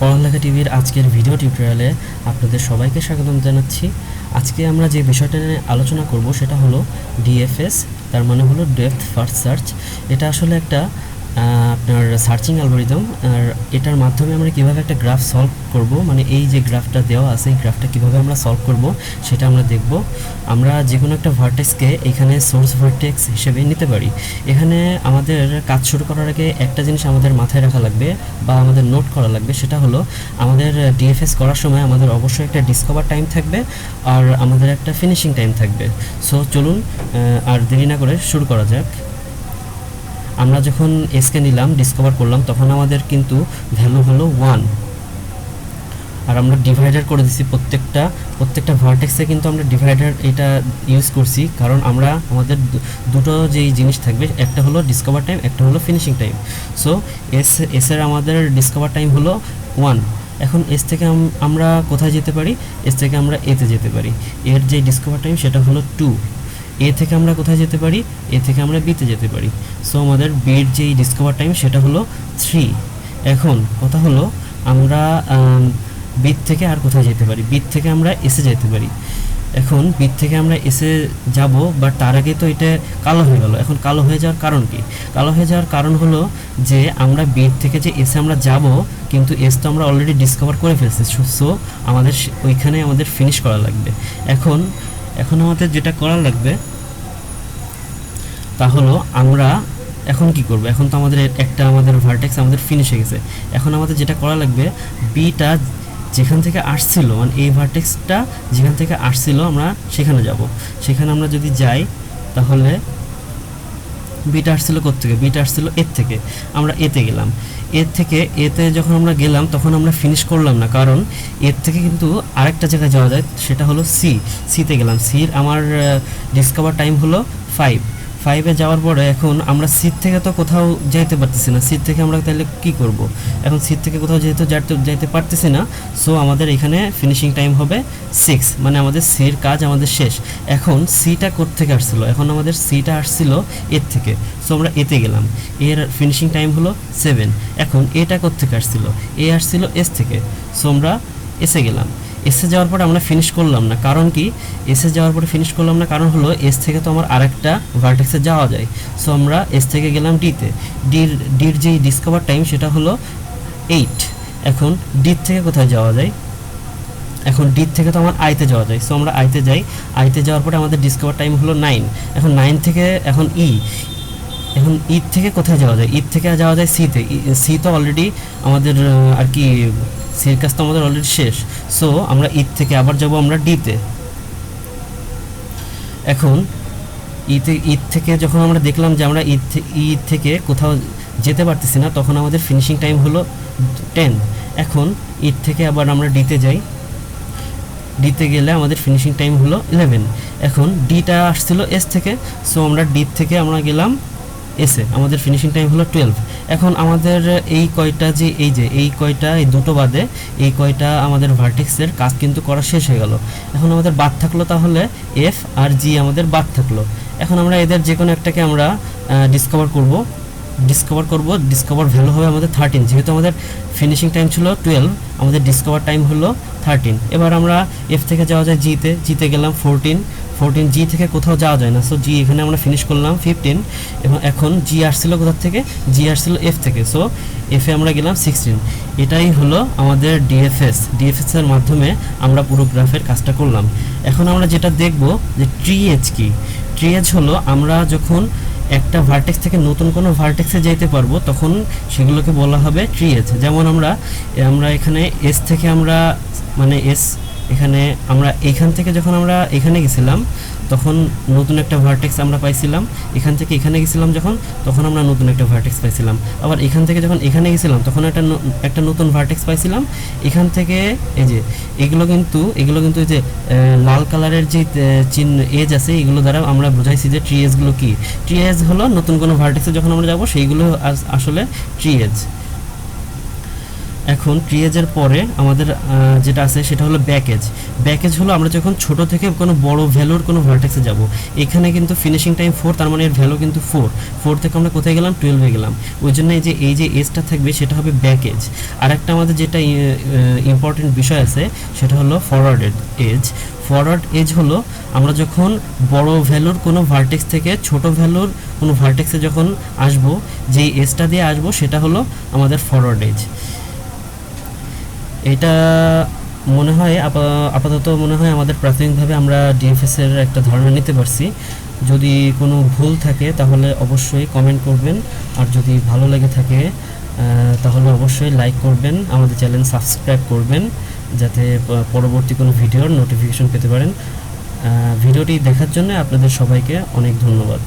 পড়ালেখা টিভির আজকের ভিডিও টিউটোরিয়ালে আপনাদের সবাইকে স্বাগতম জানাচ্ছি। আজকে আমরা যে বিষয়টা নিয়ে আলোচনা করব সেটা হলো ডিএফএস, তার মানে হলো ডেপথ ফার্স্ট সার্চ। এটা আসলে একটা আপনার সার্চিং অ্যালগোরিদম আর এটার মাধ্যমে আমরা কীভাবে একটা গ্রাফ সলভ করব মানে এই যে গ্রাফটা দেওয়া আছে, এই গ্রাফটা কীভাবে আমরা সলভ করব, সেটা আমরা দেখব। আমরা যে কোনো একটা ভার্টেক্সকে এখানে সোর্স ভার্টেক্স হিসেবে নিতে পারি। এখানে আমাদের কাজ শুরু করার আগে একটা জিনিস আমাদের মাথায় রাখা লাগবে, বা আমাদের নোট করা লাগবে, সেটা হলো আমাদের ডিএফএস করার সময় আমাদের অবশ্যই একটা ডিসকভার টাইম থাকবে, আর আমাদের একটা ফিনিশিং টাইম থাকবে। সো চলুন আর দেরি না করে শুরু করা যাক। আমরা যখন এসকে নিলাম ডিসকভার করলাম, তখন আমাদের কিন্তু ভ্যালু হলো ওয়ান আর আমরা ডিভাইডার করে দিছি প্রত্যেকটা প্রত্যেকটা ভার্টেক্সে কিন্তু আমরা ডিভাইডার এটা ইউজ করছি, কারণ আমরা আমাদের দুটো যেই জিনিস থাকবে, একটা হলো ডিসকভার টাইম একটা হলো ফিনিশিং টাইম সো এস এসের আমাদের ডিসকভার টাইম হলো ওয়ান এখন এস থেকে আমরা কোথায় যেতে পারি? এস থেকে আমরা এতে যেতে পারি। এর যে ডিসকভার টাইম সেটা হলো টু এ থেকে আমরা কোথায় যেতে পারি? এ থেকে আমরা বিতে যেতে পারি। সো আমাদের বির যেই ডিসকভার টাইম সেটা হলো থ্রি এখন কথা হলো, আমরা বিট থেকে আর কোথায় যেতে পারি? বিট থেকে আমরা এসে যেতে পারি। এখন বিট থেকে আমরা এসে যাব বাট তার আগে তো এটা কালো হয়ে গেল। এখন কালো হয়ে যাওয়ার কারণ কি? কালো হয়ে যাওয়ার কারণ হলো যে, আমরা বিট থেকে যে এসে আমরা যাব, কিন্তু এস তো আমরা অলরেডি ডিসকভার করে ফেলছি। সো আমাদের ওইখানে আমাদের ফিনিশ করা লাগবে। এখন এখন আমাদের যেটা করা লাগবে, তা হলো আমরা এখন কি করব? এখন তো আমাদের একটা আমাদের ভার্টেক্স আমাদের ফিনিশ হয়ে গেছে। এখন আমাদের যেটা করা লাগবে বিটা যেখান থেকে আসছিল মানে এই ভার্টেক্সটা যেখান থেকে আসছিল, আমরা সেখানে যাব। সেখানে আমরা যদি যাই, তাহলে বিটা আসছিল থেকে বিটা আসছিল এর থেকে। আমরা এতে গেলাম। এর থেকে এতে যখন আমরা গেলাম, তখন আমরা ফিনিশ করলাম না। কারণ এর থেকে কিন্তু আরেকটা জায়গায় যাওয়া যায়, সেটা হলো সি। সিতে গেলাম। সির আমার ডিসকভার টাইম হলো ফাইভ ফাইভে যাওয়ার পরে এখন আমরা সিট থেকে তো কোথাও যাইতে পারতেছি না। সিট থেকে আমরা তাহলে কি করব? এখন সিট থেকে কোথাও যেহেতু যাইতে পারতেছি না সো আমাদের এখানে ফিনিশিং টাইম হবে সিক্স মানে আমাদের সির কাজ আমাদের শেষ। এখন সিটা থেকে আসছিল? এখন আমাদের সিটা আসছিল এর থেকে। সো আমরা এতে গেলাম। এর ফিনিশিং টাইম হলো সেভেন এখন এটা থেকে আসছিল? এ আসছিল এস থেকে। সো আমরা এসে গেলাম। এসে যাওয়ার পরে আমরা ফিনিশ করলাম না। কারণ কি? এসে যাওয়ার পরে ফিনিশ করলাম না। কারণ হলো এস থেকে তো আমার আরেকটা ভার্টেক্সে যাওয়া যায়। সো আমরা এস থেকে গেলাম ডিতে ডির ডির যেই ডিসকভার টাইম সেটা হলো এইট এখন ডির থেকে কোথায় যাওয়া যায়? এখন ডি থেকে তো আমার আইতে যাওয়া যায়। সো আমরা আইতে যাই। আইতে যাওয়ার পরে আমাদের ডিসকভার টাইম হলো নাইন এখন নাইন থেকে এখন ই এখন ঈদ থেকে কোথায় যাওয়া যায়? ঈদ থেকে যাওয়া যায় সিতে সি তো অলরেডি আমাদের আর কি সির কাজ তো আমাদের অলরেডি শেষ। সো আমরা ঈদ থেকে আবার যাব আমরা ডিতে এখন, ঈদে, ঈদ থেকে যখন আমরা দেখলাম যে আমরা ঈদ ঈদ থেকে কোথাও যেতে পারতেছি না, তখন আমাদের ফিনিশিং টাইম হলো টেন এখন, ঈদ থেকে আবার আমরা ডিতে যাই। ডিতে গেলে আমাদের ফিনিশিং টাইম হলো ইলেভেন এখন ডিটা আসছিল এস থেকে। সো আমরা ডি থেকে আমরা গেলাম এসে, আমাদের ফিনিশিং টাইম হলো টুয়েলভ এখন আমাদের এই কয়টা যে, এই যে, এই কয়টা, এই দুটো বাদে, এই কয়টা আমাদের ভার্টিক্সের কাজ কিন্তু করা শেষ হয়ে গেল। এখন আমাদের বাদ থাকল তাহলে এফ আর জি আমাদের বাদ থাকল। এখন আমরা এদের যে কোনো একটাকে আমরা ডিসকভার করব। ডিসকভার করব ডিসকভার ভ্যালু হবে আমাদের থার্টিন যেহেতু আমাদের ফিনিশিং টাইম ছিল টুয়েলভ আমাদের ডিসকভার টাইম হলো থার্টিন এবার আমরা এফ থেকে যাওয়া যায় জিতে জিতে গেলাম ফোরটিন ফোরটিন জি থেকে কোথাও যাওয়া যায় না। সো জি এখানে আমরা ফিনিশ করলাম ফিফটিন এবং এখন জি আসছিল কোথা থেকে? জি আসছিল এফ থেকে। সো এফে আমরা গেলাম সিক্সটিন এটাই হলো আমাদের ডিএফএস ডিএফএস এর মাধ্যমে আমরা পুরো গ্রাফের কাজটা করলাম। এখন আমরা যেটা দেখব যে ট্রি এজ কি? ট্রি এজ হলো আমরা যখন একটা ভার্টেক্স থেকে নতুন কোনো ভার্টেক্সে যেতে পারব, তখন সেগুলোকে বলা হবে ট্রি এস যেমন আমরা আমরা এখানে এস থেকে আমরা মানে এস এখানে আমরা এখান থেকে যখন আমরা এখানে গেছিলাম, তখন নতুন একটা ভার্টেক্স আমরা পাইছিলাম। এখান থেকে এখানে গেছিলাম যখন, তখন আমরা নতুন একটা ভার্টেক্স পাইছিলাম। আবার এখান থেকে যখন এখানে গেছিলাম, তখন একটা একটা নতুন ভার্টেক্স পাইছিলাম। এখান থেকে, এই যে, এগুলো কিন্তু এগুলো কিন্তু এই যে লাল কালারের যে চিহ্ন এজ আছে, এগুলো দ্বারা আমরা বুঝাইছি যে ট্রি এজগুলো কি। ট্রি এজ হলো নতুন কোনো ভার্টেক্সে যখন আমরা যাব, সেইগুলো আসলে ট্রি এজ এখন ট্রিয়েজের পরে আমাদের যেটা আছে সেটা হলো ব্যাকেজ ব্যাকেজ হলো আমরা যখন ছোট থেকে কোনো বড় ভ্যালুর কোনো ভার্টেক্সে যাব, এখানে কিন্তু ফিনিশিং টাইম ফোর তার মানে এর ভ্যালু কিন্তু ফোর ফোর থেকে আমরা কোথায় গেলাম? টুয়েলভে গেলাম। ওই জন্য এই যে এই যে এজটা থাকবে সেটা হবে ব্যাকেজ আর একটা আমাদের যেটা ইম্পর্টেন্ট বিষয় আছে, সেটা হলো ফরওয়ার্ডেড এজ ফরওয়ার্ড এজ হলো আমরা যখন বড় ভ্যালুর কোনো ভার্টেক্স থেকে ছোট ভ্যালুর কোনো ভার্টেক্সে যখন আসব, যেই এজটা দিয়ে আসব, সেটা হলো আমাদের ফরওয়ার্ড এজ এটা মনে হয় আপা- আপাতত মনে হয় আমাদের প্রাথমিকভাবে আমরা ডিএফএস এর একটা ধারণা নিতে পারছি। যদি কোনো ভুল থাকে তাহলে অবশ্যই কমেন্ট করবেন। আর যদি ভালো লেগে থাকে তাহলে অবশ্যই লাইক করবেন, আমাদের চ্যানেল সাবস্ক্রাইব করবেন, যাতে পরবর্তী কোনো ভিডিওর নোটিফিকেশন পেতে পারেন। ভিডিওটি দেখার জন্য আপনাদের সবাইকে অনেক ধন্যবাদ।